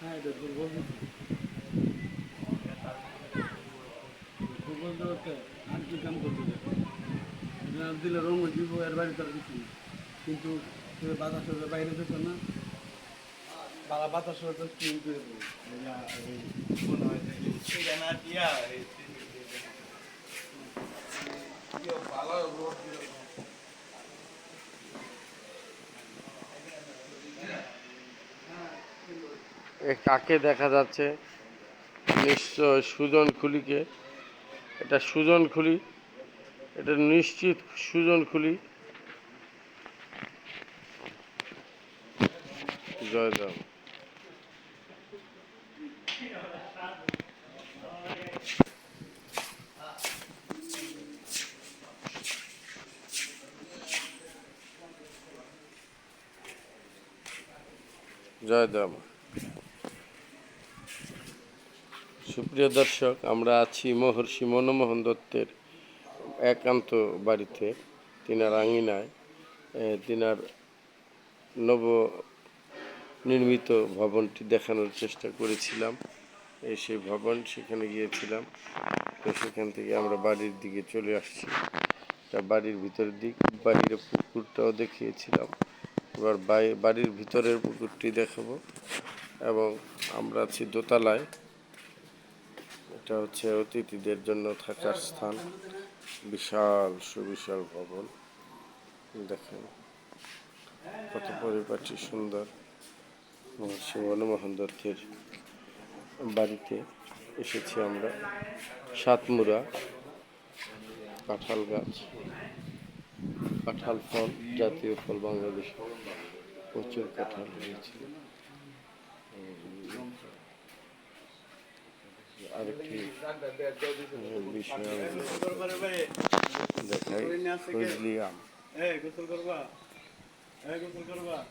হ্যাঁ এটা দুর্বল দুর্বল দেওয়াতে আর কি কাম করতে দিলে রঙ দিব এর বাইরে তার কিছু না কিন্তু বাতাস বাইরে যেত না বাতাস করে দেবে মনে হয় যে এটা না দিয়া এই এ কাকে দেখা যাচ্ছে? নিশ্চয় সুজন খুলিকে। এটা সুজন খুলি। এটা নিশ্চিত সুজন খুলি। জয়দাম জয়দাম সুপ্রিয় দর্শক, আমরা আছি মহর্ষি মনমোহন দত্তের একান্ত বাড়িতে। তিনার আঙিনায় তিনার নব নির্মিত ভবনটি দেখানোর চেষ্টা করেছিলাম। এই সেই ভবন সেখানে গিয়েছিলাম। তো সেখান থেকে আমরা বাড়ির দিকে চলে আসছি। তা বাড়ির ভিতরের দিক, বাড়ির পুকুরটাও দেখিয়েছিলাম। এবার বাড়ির ভিতরের পুকুরটি দেখাবো। এবং আমরা আছি দোতলায়। এটা হচ্ছে অতিথিদের জন্য থাকার স্থান। বিশাল, সুবিশাল ভবন। দেখেন, কত পরিপাটি, সুন্দর। মনমোহন দত্তের বাড়িতে এসেছি আমরা। সাতমুরা কাঁঠাল গাছ, কাঁঠাল ফল, জাতীয় ফল বাংলাদেশে প্রচুর কাঁঠাল হয়েছিল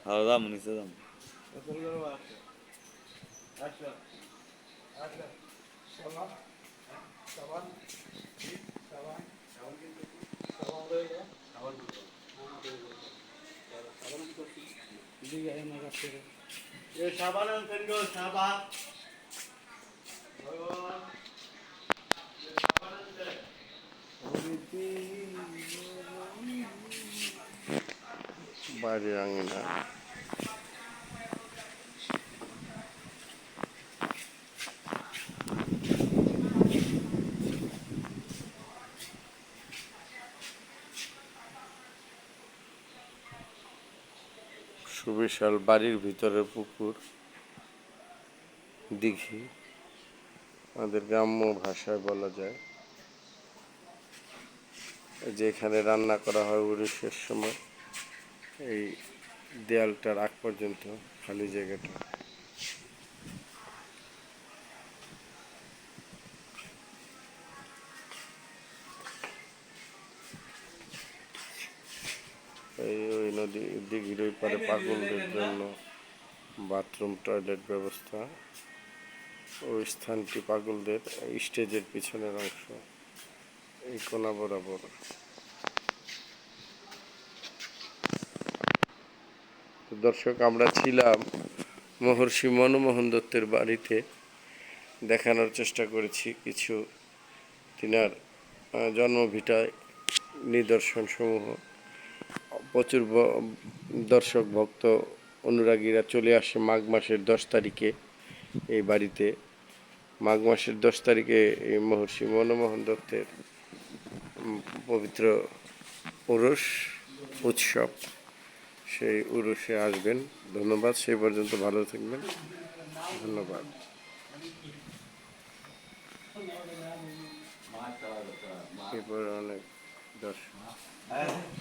हरदा मुनीसा दम ये साबान अंतर को साबा বাড়ির আঙিনা। সুবিশাল বাড়ির ভিতরে পুকুর। দিঘি আমাদের গ্রাম্য ভাষায় বলা যায়। এই যে এখানে রান্না করা হয় উড়িষ্যার সময়, এই দেয়ালটার আগ পর্যন্ত খালি জায়গাটা। এই ওই নদী দিঘির ওই পারে পাগলদের জন্য বাথরুম, টয়লেট ব্যবস্থা। ওই স্থানটি পাগলদের স্টেজের পিছনের অংশ। এই কোনা বরাবর। দর্শক, আমরা ছিলাম মহর্ষি মনমোহন দত্তের বাড়িতে। দেখানোর চেষ্টা করেছি কিছু তিনার জন্মভিটায় নিদর্শন সমূহ প্রচুর দর্শক, ভক্ত, অনুরাগীরা চলে আসে মাঘ মাসের দশ তারিখে। এই বাড়িতে। মাঘ মাসের দশ তারিখে এই মহর্ষি মনমোহন দত্তের পবিত্র উরস উৎসব। সেই উরসে আসবেন। ধন্যবাদ। সেই পর্যন্ত ভালো থাকবেন। ধন্যবাদ। অনেক দর্শক